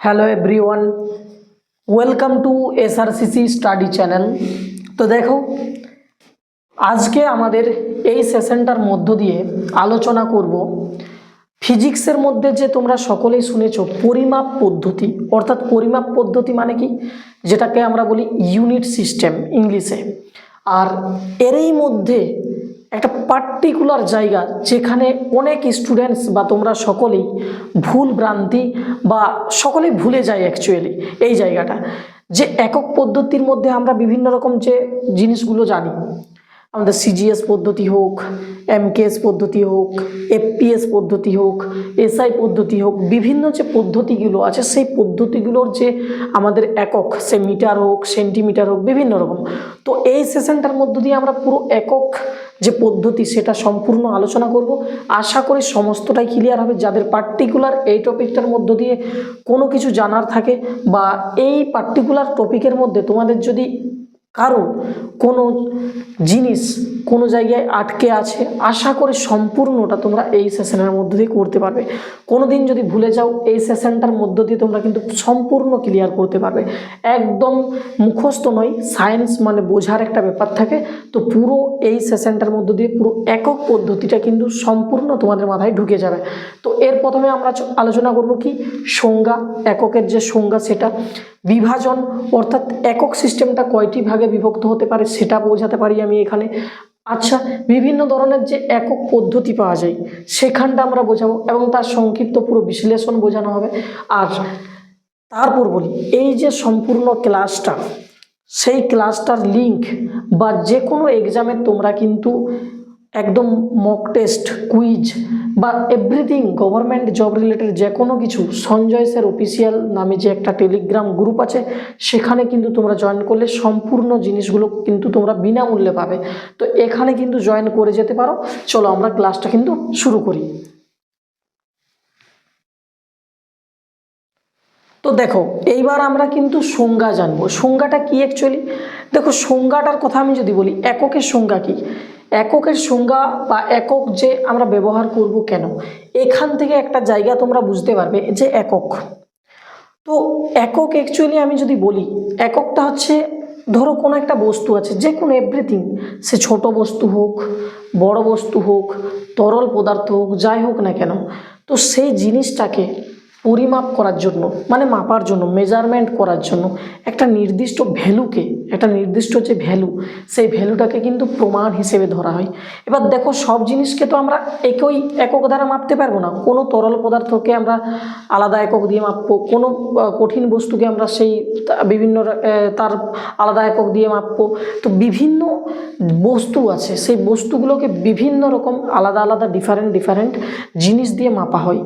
Hello everyone welcome to SRCC study channel তো দেখো, আজকে আমাদের এই সেশনটার মধ্য দিয়ে আলোচনা করব ফিজিক্সের মধ্যে যে তোমরা সকলেই শুনেছো পরিমাপ পদ্ধতি, অর্থাৎ পরিমাপ পদ্ধতি মানে কি? যেটাকে আমরা বলি ইউনিট সিস্টেম ইংলিশে। আর এরই মধ্যে একটা পার্টিকুলার জায়গা যেখানে অনেক স্টুডেন্টস বা তোমরা সকলেই ভুল ভ্রান্তি বা সকলেই ভুলে যায় অ্যাকচুয়ালি এই জায়গাটা। যে একক পদ্ধতির মধ্যে আমরা বিভিন্ন রকম যে জিনিসগুলো জানি, আমাদের সিজিএস পদ্ধতি হোক এমকেএস পদ্ধতি হোক এফপিএস পদ্ধতি হোক এসআই পদ্ধতি হোক, বিভিন্ন যে পদ্ধতিগুলো আছে সেই পদ্ধতিগুলোর যে আমাদের একক, সে মিটার হোক, সেন্টিমিটার হোক, বিভিন্ন রকম। তো এই সেশনটার মধ্য দিয়ে আমরা পুরো একক যে পদ্ধতি সেটা সম্পূর্ণ আলোচনা করব। আশা করি সমস্তটাই ক্লিয়ার হবে। যাদের পার্টিকুলার এই টপিকটার মধ্য দিয়ে কোনো কিছু জানার থাকে বা এই পার্টিকুলার টপিকের মধ্যে তোমাদের যদি কারও কোনো জিনিস কোনো জায়গায় আটকে আছে, আশা করে সম্পূর্ণটা তোমরা এই সেশনের মধ্য দিয়ে করতে পারবে। কোনো দিন যদি ভুলে যাও, এই সেশনটার মধ্য দিয়ে তোমরা কিন্তু সম্পূর্ণ ক্লিয়ার করতে পারবে। একদম মুখস্থ নয় সায়েন্স মানে বোঝার একটা ব্যাপার থাকে। তো পুরো এই সেশনটার মধ্য দিয়ে পুরো একক পদ্ধতিটা কিন্তু সম্পূর্ণ তোমাদের মাথায় ঢুকে যাবে। তো এর প্রথমে আমরা আলোচনা করব কি? সংজ্ঞা, এককের যে সংজ্ঞা সেটা। বিভাজন অর্থাৎ একক সিস্টেমটা কয়টি ভাগে বিভক্ত হতে পারে, সেটা বোঝাতে পারি আমি এখানে। আচ্ছা বিভিন্ন ধরনের যে একক পদ্ধতি পাওয়া যায়, সেখানটা আমরা বোঝাবো এবং তার সংক্ষিপ্ত পুরো বিশ্লেষণ বোঝানো হবে। আর তারপর বলি, এই যে সম্পূর্ণ ক্লাসটা, সেই ক্লাসটার লিঙ্ক বা যে কোনো এক্সামের তোমরা কিন্তু একদম মক টেস্ট কুইজ বা এভরিথিং গভর্নমেন্ট জব রিলেটেড যে কোনো কিছু সঞ্জয় স্যার অফিসিয়াল নামে যে একটা টেলিগ্রাম গ্রুপ আছে, সেখানে কিন্তু তোমরা জয়েন করলে সম্পূর্ণ জিনিসগুলো কিন্তু তোমরা বিনামূল্যে পাবে। তো এখানে কিন্তু জয়েন করে যেতে পারো। চলো আমরা ক্লাসটা কিন্তু শুরু করি। তো দেখো, এইবার আমরা কিন্তু সংজ্ঞা জানব। সংজ্ঞাটা কি অ্যাকচুয়ালি দেখো, সংজ্ঞাটার কথা আমি যদি বলি, এককের সংজ্ঞা কি? এককের সংজ্ঞা বা একক যে আমরা ব্যবহার করব কেন? এখান থেকে একটা জায়গা তোমরা বুঝতে পারবে যে একক। তো একক অ্যাকচুয়ালি আমি যদি বলি, এককটা হচ্ছে, ধরো কোনো একটা বস্তু আছে, যে কোনো এভরিথিং সে ছোট বস্তু হোক, বড় বস্তু হোক, তরল পদার্থ হোক, যাই হোক না কেন, তো সেই জিনিসটাকে পরিমাপ করার জন্য মানে মাপার জন্য মেজারমেন্ট করার জন্য একটা নির্দিষ্ট ভ্যালুকে, একটা নির্দিষ্ট যে ভ্যালু, সেই ভ্যালুটাকে কিন্তু প্রমাণ হিসেবে ধরা হয়। এবার দেখো, সব জিনিসকে তো আমরা একই একক দ্বারা মাপতে পারব না। কোনো তরল পদার্থকে আমরা আলাদা একক দিয়ে মাপবো, কোনো কঠিন বস্তুকে আমরা সেই বিভিন্ন তার আলাদা একক দিয়ে মাপবো। তো বিভিন্ন বস্তু আছে, সেই বস্তুগুলোকে বিভিন্ন রকম আলাদা আলাদা ডিফারেন্ট ডিফারেন্ট জিনিস দিয়ে মাপা হয়।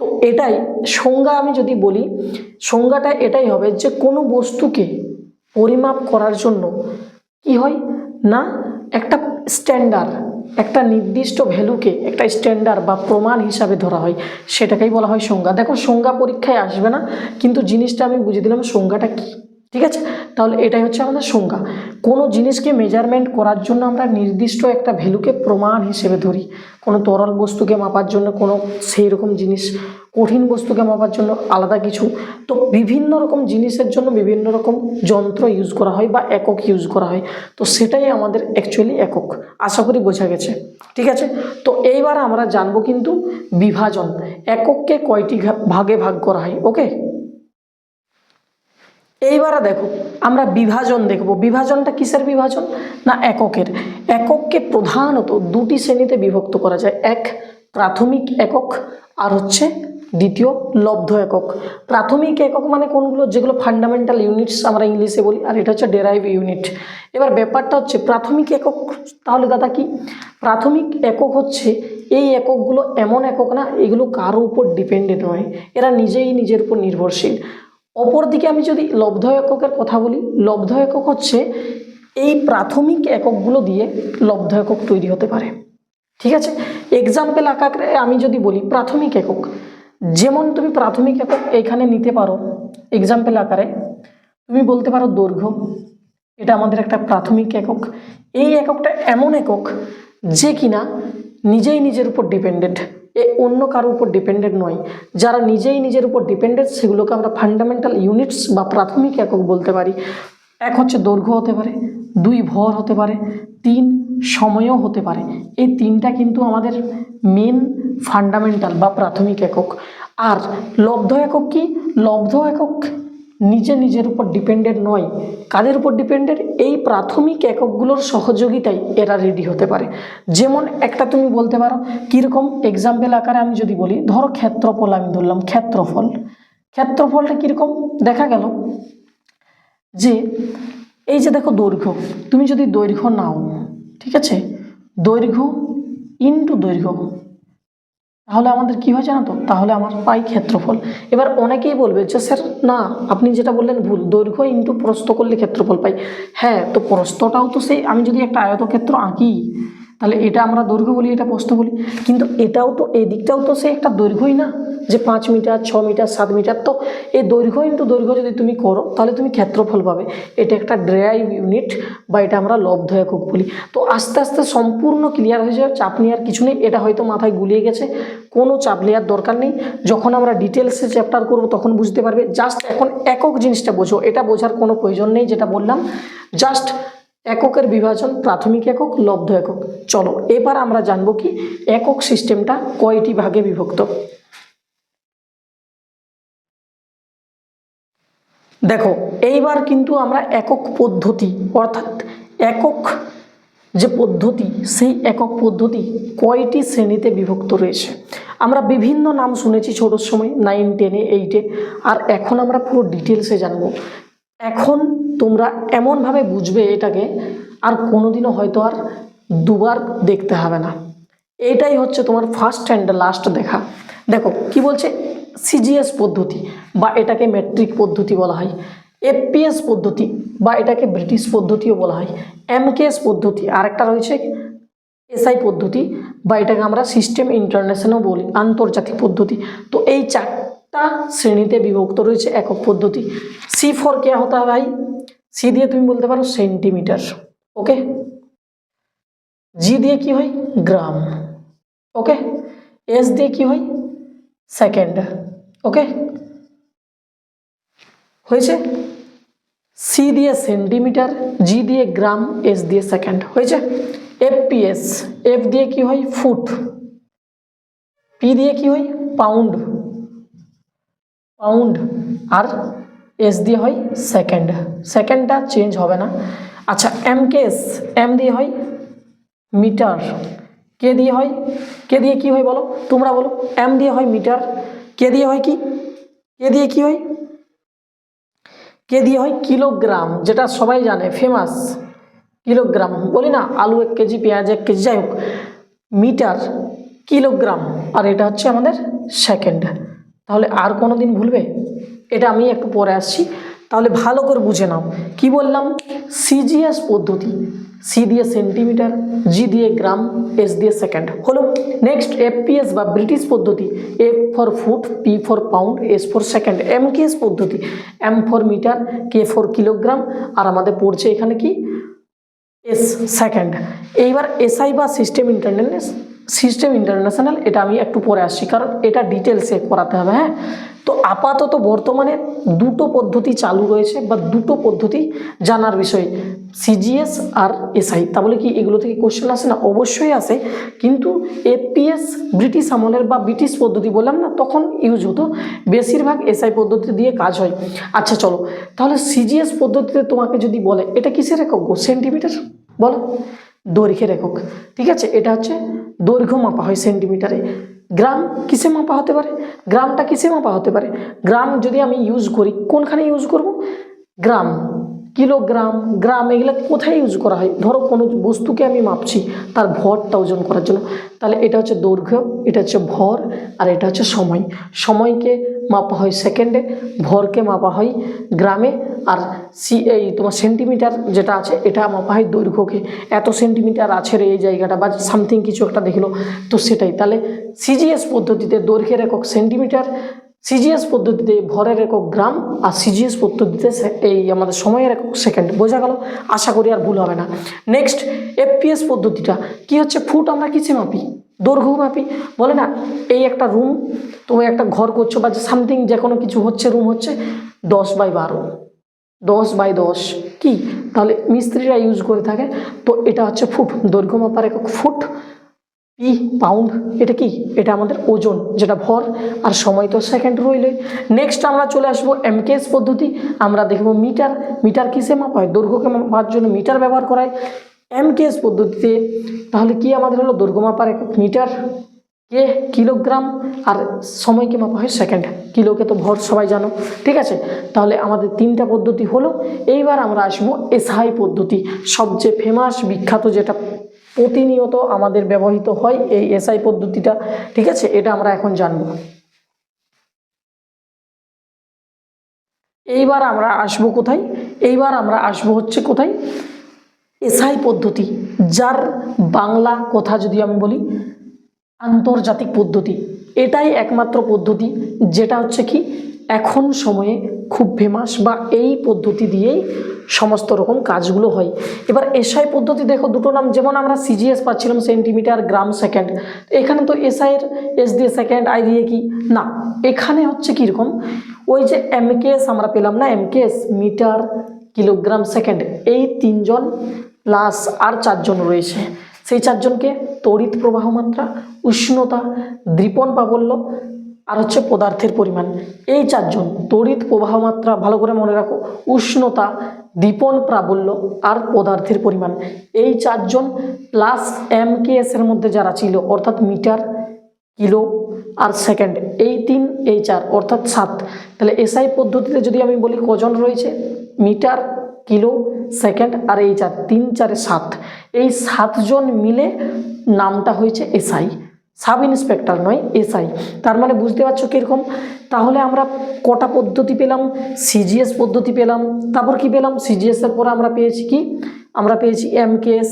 তো এটাই। সংজ্ঞা আমি যদি বলি, সংজ্ঞাটা এটাই হবে যে কোনো বস্তুকে পরিমাপ করার জন্য কি হয় না, একটা স্ট্যান্ডার্ড একটা নির্দিষ্ট ভ্যালুকে একটা স্ট্যান্ডার্ড বা প্রমাণ হিসাবে ধরা হয়। সেটাকেই বলা হয় সংজ্ঞা। দেখো, সংজ্ঞা পরীক্ষায় আসবে না, কিন্তু জিনিসটা আমি বুঝে দিলাম সংজ্ঞাটা কী। ঠিক আছে? তাহলে এটাই হচ্ছে আমাদের সংজ্ঞা। কোনো জিনিসকে মেজারমেন্ট করার জন্য আমরা নির্দিষ্ট একটা ভ্যালুকে প্রমাণ হিসেবে ধরি। কোনো তরল বস্তুকে মাপার জন্য কোনো সেই রকম জিনিস, কঠিন বস্তুকে মাপার জন্য আলাদা কিছু। তো বিভিন্ন রকম জিনিসের জন্য বিভিন্ন রকম যন্ত্র ইউজ করা হয় বা একক ইউজ করা হয়। তো সেটাই আমাদের অ্যাকচুয়ালি একক। আশা করি বোঝা গেছে। ঠিক আছে? তো এইবার আমরা জানব কিন্তু বিভাজন। একককে কয়টি ভাগে ভাগ করা হয়? ওকে এইবারে দেখো, আমরা বিভাজন দেখব। বিভাজনটা কিসের বিভাজন? না, এককের। একককে প্রধানত দুটি শ্রেণীতে বিভক্ত করা যায়। এক প্রাথমিক একক, আর হচ্ছে দ্বিতীয় লব্ধ একক। প্রাথমিক একক মানে কোনগুলো? যেগুলো ফান্ডামেন্টাল ইউনিটস আমরা ইংলিশে বলি, আর এটা হচ্ছে ডেরাইভ ইউনিট এবার ব্যাপারটা হচ্ছে প্রাথমিক একক, তাহলে দাদা কি? প্রাথমিক একক হচ্ছে এই এককগুলো এমন একক না, এগুলো কারও উপর ডিপেন্ডেন্ট নয়। এরা নিজেই নিজের উপর নির্ভরশীল। অপরদিকে আমি যদি লব্ধ এককের কথা বলি লব্ধ একক হচ্ছে এই প্রাথমিক এককগুলো দিয়ে লব্ধ একক তৈরি হতে পারে। ঠিক আছে? এক্সাম্পল আকারে আমি যদি বলি, প্রাথমিক একক। যেমন তুমি প্রাথমিক একক এখানে নিতে পারো এক্সাম্পল আকারে। তুমি বলতে পারো দৈর্ঘ্য। এটা আমাদের একটা প্রাথমিক একক। এই এককটা এমন একক যে কিনা নিজেই নিজের উপর ডিপেন্ডেন্ট এ অন্য কারোর উপর ডিপেন্ডেন্ট নয়। যারা নিজেই নিজের উপর ডিপেন্ডেন্ট সেগুলোকে আমরা ফান্ডামেন্টাল ইউনিটস বা প্রাথমিক একক বলতে পারি। এক হচ্ছে দৈর্ঘ্য হতে পারে, দুই ভর হতে পারে, তিন সময়ও হতে পারে। এই তিনটা কিন্তু আমাদের মেন ফান্ডামেন্টাল বা প্রাথমিক একক। আর লব্ধ একক কি? লব্ধ একক নিজে নিজের উপর ডিপেন্ডেন্ট নয়। কাদের উপর ডিপেন্ডেন্ট এই প্রাথমিক এককগুলোর সহযোগিতায় এরা রেডি হতে পারে। যেমন একটা তুমি বলতে পারো, কীরকম এক্সাম্পল আকারে আমি যদি বলি, ধরো ক্ষেত্রফল আমি ধরলাম, ক্ষেত্রফল। ক্ষেত্রফলটা কীরকম? দেখা গেল যে, এই যে দেখো দৈর্ঘ্য, তুমি যদি দৈর্ঘ্য নাও, ঠিক আছে? দৈর্ঘ্য ইন্টু দৈর্ঘ্য। তাহলে আমাদের কি হয় জানো তো? তাহলে আমার পাই ক্ষেত্রফল। এবার অনেকেই বলবে যে, স্যার, না, আপনি যেটা বললেন ভুল। দৈর্ঘ্য ইন্টু প্রস্থ করলে ক্ষেত্রফল পাই। হ্যাঁ তো প্রস্থটাও তো সেই, আমি যদি একটা আয়তক্ষেত্র আঁকি তাহলে এটা আমরা দৈর্ঘ্য বলি, এটা প্রস্থ বলি। কিন্তু এটাও তো, এই দিকটাও তো সে একটা দৈর্ঘ্যই না, যে পাঁচ মিটার, ছ মিটার, সাত মিটার। তো এই দৈর্ঘ্য ইন্টু দৈর্ঘ্য যদি তুমি করো, তাহলে তুমি ক্ষেত্রফল পাবে। এটা একটা ড্রাইভ ইউনিট বা এটা আমরা লব্ধ একক বলি। তো আস্তে আস্তে সম্পূর্ণ ক্লিয়ার হয়ে যাবে চাপ নেওয়ার কিছু নেই, এটা হয়তো মাথায় গুলিয়ে গেছে, কোনো চাপ নেওয়ার দরকার নেই। যখন আমরা ডিটেলসে চ্যাপ্টার করব, তখন বুঝতে পারবে, জাস্ট এখন একক জিনিসটা বোঝো, এটা বোঝার কোনো প্রয়োজন নেই, যেটা বললাম। জাস্ট এককের বিভাজন প্রাথমিক একক, লব্ধ একক। চলো, এবার আমরা জানব কি একক সিস্টেমটা কয়টি ভাগে বিভক্ত? দেখো, এইবার কিন্তু আমরা একক পদ্ধতি, অর্থাৎ একক যে পদ্ধতি, সেই একক পদ্ধতি কয়টি শ্রেণীতে বিভক্ত রয়েছে? আমরা বিভিন্ন নাম শুনেছি ছোটোর সময় নাইন টেনে এইটে আর এখন আমরা পুরো ডিটেলসে জানব। এখন তোমরা এমনভাবে বুঝবে এটাকে, আর কোনোদিনও হয়তো আর দুবার দেখতে হবে না। এটাই হচ্ছে তোমার ফার্স্ট অ্যান্ড লাস্ট দেখা। দেখো, কি বলছে? সিজিএস পদ্ধতি, বা এটাকে মেট্রিক পদ্ধতি বলা হয়। এফপিএস পদ্ধতি, বা এটাকে ব্রিটিশ পদ্ধতিও বলা হয়। এমকেএস পদ্ধতি, আরেকটা রয়েছে এসআই পদ্ধতি, বা এটাকে আমরা সিস্টেম ইন্টারন্যাশনাল বলি, আন্তর্জাতিক পদ্ধতি। তো এই চারটা শ্রেণীতে বিভক্ত রয়েছে একক পদ্ধতি। সি ফর কে হতা ভাই। সি দিয়ে তুমি বলতে পারো সেন্টিমিটার ওকে জি দিয়ে কি হয়? গ্রাম ওকে এস দিয়ে কি হয়? সেকেন্ড ওকে হয়েছে? সি দিয়ে সেন্টিমিটার জি দিয়ে গ্রাম এস দিয়ে সেকেন্ড হয়েছে? এফপিএস এফ দিয়ে কি হয়? ফুট পি দিয়ে কি হয়? পাউন্ড পাউন্ড আর এস দিয়ে হয় সেকেন্ড। সেকেন্ডটা চেঞ্জ হবে না। আচ্ছা এম কেস এম দিয়ে হয় মিটার। কে দিয়ে হয়, কে দিয়ে কি হয় বলো? তোমরা বলো। এম দিয়ে হয় মিটার। কে দিয়ে হয় কি? কে দিয়ে কি হয়? কে দিয়ে হয় কিলোগ্রাম, যেটা সবাই জানে ফেমাস কিলোগ্রাম, বলি না, আলু এক কেজি, পেঁয়াজ এক কেজি, যাই হোক। মিটার, কিলোগ্রাম, আর এটা হচ্ছে আমাদের সেকেন্ড। তাহলে আর কোনো দিন ভুলবে? এটা আমি একটু পরে আসছি। তাহলে ভালো করে বুঝে নাও। কি বললাম? সিজিএস পদ্ধতি। সি দিয়ে সেন্টিমিটার, জি দিয়ে গ্রাম, এস দিয়ে সেকেন্ড। হলো নেক্সট, এফপিএস বা ব্রিটিশ পদ্ধতি। F for foot, P for pound, S for second. M KS পদ্ধতি। M for metre, K for kilogram. আর আমাদের পড়ছে এখানে কি? S second. এইবার এসআই বা সিস্টেম ইন্টারন্যাশ সিস্টেম ইন্টারন্যাশনাল এটা আমি একটু পরে আসছি, কারণ এটা ডিটেলসে করাতে হবে হ্যাঁ? তো আপাতত বর্তমানে দুটো পদ্ধতি চালু রয়েছে বা দুটো পদ্ধতি জানার বিষয় সিজিএস আর এসআই তাহলে কি এগুলো থেকে কোশ্চেন আসে? না, অবশ্যই আসে, কিন্তু এপিএস ব্রিটিশ আমলের বা ব্রিটিশ পদ্ধতি বললাম না, তখন ইউজ হতো। বেশিরভাগ এসআই পদ্ধতি দিয়ে কাজ হয়। আচ্ছা চলো, তাহলে সিজিএস পদ্ধতিতে তোমাকে যদি বলে, এটা কিসের একক সেন্টিমিটার বলো। দৈর্ঘ্যের একক ঠিক আছে? এটা হচ্ছে দৈর্ঘ্য মাপা হয় সেন্টিমিটারে গ্রাম কিসে মাপা হতে পারে? গ্রামটা কিসে মাপা হতে পারে? গ্রাম যদি আমি ইউজ করি, কোনখানে ইউজ করব? গ্রাম। কিলোগ্রাম, গ্রাম এগুলো কোথায় ইউজ করা হয়? ধরো কোনো বস্তুকে আমি মাপছি, তার ভরটা ওজন করার জন্য। তাহলে এটা হচ্ছে দৈর্ঘ্য, এটা হচ্ছে ভর, আর এটা হচ্ছে সময়। সময়কে মাপা হয় সেকেন্ডে ভরকে মাপা হয় গ্রামে, আর সি এই তোমার সেন্টিমিটার যেটা আছে, এটা মাপা হয় দৈর্ঘ্যকে। এত সেন্টিমিটার আছে রে এই জায়গাটা, বা সামথিং কিছু একটা দেখল, তো সেটাই। তাহলে সিজিএস পদ্ধতিতে দৈর্ঘ্যের একক সেন্টিমিটার সিজিএস পদ্ধতিতে ভরের একক গ্রাম আর সিজিএস পদ্ধতিতে এই আমাদের সময়ের একক সেকেন্ড বোঝা গেল? আশা করি আর ভুল হবে না। নেক্সট এফপিএস পদ্ধতিটা। কি হচ্ছে? ফুট আমরা কিসে মাপি? দৈর্ঘ্য মাপি। বলে না, এই একটা রুম তুমি একটা ঘর করছ বা সামথিং যে কোনো কিছু হচ্ছে রুম হচ্ছে, দশ বাই বারো। দশ বাই দশ। কি? তাহলে মিস্ত্রিরা ইউজ করে থাকে। তো এটা হচ্ছে ফুট, দৈর্ঘ্য মাপার একক ফুট। পি পাউন্ড এটা কি? এটা আমাদের ওজন, যেটা ভর আর সময় তো সেকেন্ড রইলে নেক্সট আমরা চলে আসব এমকেএস পদ্ধতি। আমরা দেখব মিটার মিটার কিসে মাপা হয়? দৈর্ঘ্যকে মাপার জন্য মিটার ব্যবহার করা হয় এমকেএস পদ্ধতিতে। তাহলে কি আমাদের হলো? দৈর্ঘ্য মাপার একক মিটার কে কিলোগ্রাম আর সময়কে মাপা হয় সেকেন্ড কিলোকে তো ভর, সবাই জানো। ঠিক আছে? তাহলে আমাদের তিনটা পদ্ধতি হলো। এইবার আমরা আসব এসআই পদ্ধতি। সবচেয়ে ফেমাস বিখ্যাত যেটা প্রতিনিয়ত আমাদের ব্যবহৃত হয় এই এসআই পদ্ধতিটা, ঠিক আছে? এটা আমরা এখন জানব। এইবার আমরা আসব কোথায়? এইবার আমরা আসব হচ্ছে কোথায়? এসআই পদ্ধতি, যার বাংলা কথা যদি আমি বলি, আন্তর্জাতিক পদ্ধতি, এটাই একমাত্র পদ্ধতি, যেটা হচ্ছে কি, এখন সময়ে খুব ফেমাস বা এই পদ্ধতি দিয়েই সমস্ত রকম কাজগুলো হয়। এবার এসআই পদ্ধতি দেখো, দুটো নাম, যেমন আমরা সিজিএস পাচ্ছিলাম সেন্টিমিটার গ্রাম সেকেন্ড এখানে তো এসআইয়ের এস দিয়ে সেকেন্ড আই দিয়ে কি? না, এখানে হচ্ছে কীরকম ওই যে এমকেএস আমরা পেলাম না এমকেএস মিটার কিলোগ্রাম সেকেন্ড এই তিনজন প্লাস আর চারজন রয়েছে। সেই চারজনকে তড়িৎ প্রবাহ মাত্রা, উষ্ণতা দৃপণ প্রাবল্য আর হচ্ছে পদার্থের পরিমাণ। এই চারজন তড়িৎ প্রবাহ মাত্রা ভালো করে মনে রাখো, উষ্ণতা দীপন প্রাবল্য আর পদার্থের পরিমাণ। এই চারজন প্লাস এম এর মধ্যে যারা ছিল, অর্থাৎ মিটার, কিলো আর সেকেন্ড, এই তিন, এই চার, অর্থাৎ সাত। তাহলে এসআই পদ্ধতিতে যদি আমি বলি কজন রয়েছে, মিটার, কিলো, সেকেন্ড আর এই চার, তিন, চারে সাত। এই সাতজন মিলে নামটা হয়েছে এসআই সাব ইন্সপেক্টর নয়, এসআই। তার মানে বুঝতে পারছ কীরকম? তাহলে আমরা কটা পদ্ধতি পেলাম? সিজিএস পদ্ধতি পেলাম। তারপর কি পেলাম? সিজিএসের পরে আমরা পেয়েছি কি? আমরা পেয়েছি এমকেএস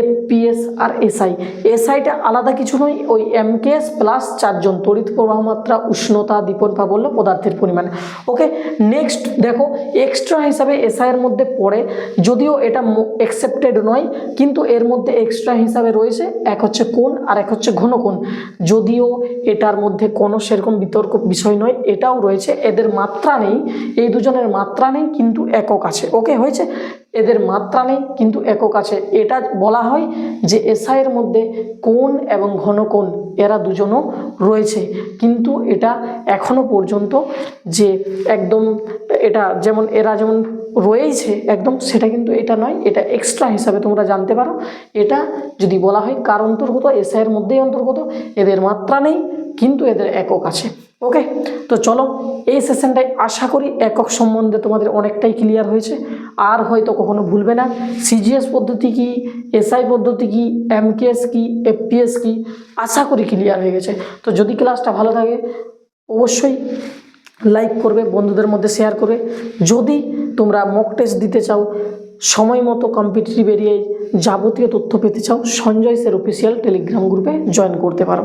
এফপিএস আর এসআই এসআইটা আলাদা কিছু নয়, ওই এমকেএস প্লাস চারজন, তড়িৎ প্রবাহ মাত্রা, উষ্ণতা দীপন প্রাবল্য পদার্থের পরিমাণ। ওকে নেক্সট দেখো এক্সট্রা হিসাবে এসআইয়ের মধ্যে পড়ে, যদিও এটা অ্যাকসেপ্টেড নয়, কিন্তু এর মধ্যে এক্সট্রা হিসাবে রয়েছে, এক হচ্ছে কোণ আর এক হচ্ছে ঘন কোণ যদিও এটার মধ্যে কোনো সেরকম বিতর্ক বিষয় নয়, এটাও রয়েছে, এদের মাত্রা নেই, এই দুজনের মাত্রা নেই, কিন্তু একক আছে। ওকে হয়েছে? এদের মাত্রা নেই, কিন্তু একক আছে। এটা বলা হয় যে এসআইয়ের মধ্যে কোণ এবং ঘন কোণ এরা দুজনও রয়েছে। কিন্তু এটা এখনও পর্যন্ত যে একদম এটা যেমন, এরা যেমন রয়েছে একদম, সেটা কিন্তু এটা নয়, এটা এক্সট্রা হিসাবে তোমরা জানতে পারো। এটা যদি বলা হয় কার অন্তর্গত এসআইয়ের মধ্যেই অন্তর্গত, এদের মাত্রা নেই, কিন্তু এদের একক আছে। ওকে তো চলো, এই সেশনটায় আশা করি একক সম্বন্ধে তোমাদের অনেকটাই ক্লিয়ার হয়েছে। আর হয়তো কখনো ভুলবে না। সিজিএস পদ্ধতি কি? এসআই পদ্ধতি কি? এমকেএস কি? এফপিএস কি? আশা করি ক্লিয়ার হয়ে গেছে। তো যদি ক্লাসটা ভালো থাকে, অবশ্যই লাইক করবে, বন্ধুদের মধ্যে শেয়ার করবে। যদি তোমরা মক টেস্ট দিতে চাও, সময় মতো কম্পিটিটিভ এরিয়ায় যাবতীয় তথ্য পেতে চাও, সঞ্জয় স্যার অফিসিয়াল টেলিগ্রাম গ্রুপে জয়েন করতে পারো।